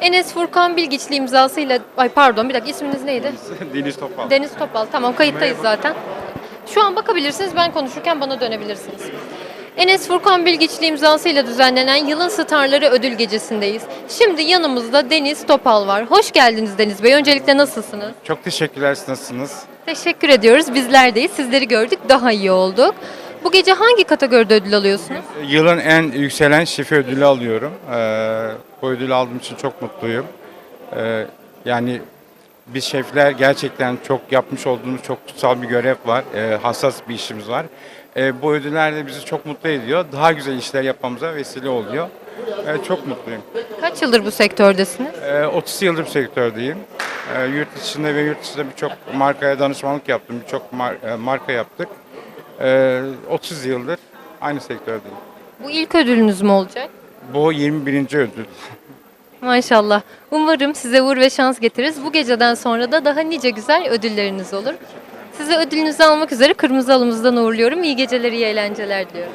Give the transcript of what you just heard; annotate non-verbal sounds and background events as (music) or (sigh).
Enes Furkan Bilgiçli imzasıyla, ay pardon bir dakika isminiz neydi? Deniz Topal. Deniz Topal. Tamam kayıttayız zaten. Şu an bakabilirsiniz. Ben konuşurken bana dönebilirsiniz. Enes Furkan Bilgiçli imzasıyla düzenlenen Yılın Starları Ödül Gecesi'ndeyiz. Şimdi yanımızda Deniz Topal var. Hoş geldiniz Deniz Bey. Öncelikle nasılsınız? Çok teşekkürler. Siz nasılsınız? Teşekkür ediyoruz. Bizler deyiz. Sizleri gördük. Daha iyi olduk. Bu gece hangi kategoride ödül alıyorsunuz? Yılın en yükselen şefi ödülü alıyorum. Ee, bu ödülü aldığım için çok mutluyum. Ee, yani biz şefler gerçekten çok yapmış olduğumuz çok kutsal bir görev var. Ee, hassas bir işimiz var. Ee, bu ödüller de bizi çok mutlu ediyor. Daha güzel işler yapmamıza vesile oluyor. Ee, çok mutluyum. Kaç yıldır bu sektördesiniz? Ee, 30 yıldır bu sektördeyim. Ee, yurt içinde ve yurt dışında birçok markaya danışmanlık yaptım. Birçok mar- e, marka yaptık. Ee, 30 yıldır aynı sektördeyim. Bu ilk ödülünüz mü olacak? Bu 21. ödül. (laughs) Maşallah. Umarım size uğur ve şans getiririz. Bu geceden sonra da daha nice güzel ödülleriniz olur. Size ödülünüzü almak üzere kırmızı alımızdan uğurluyorum. İyi geceler, iyi eğlenceler diliyorum.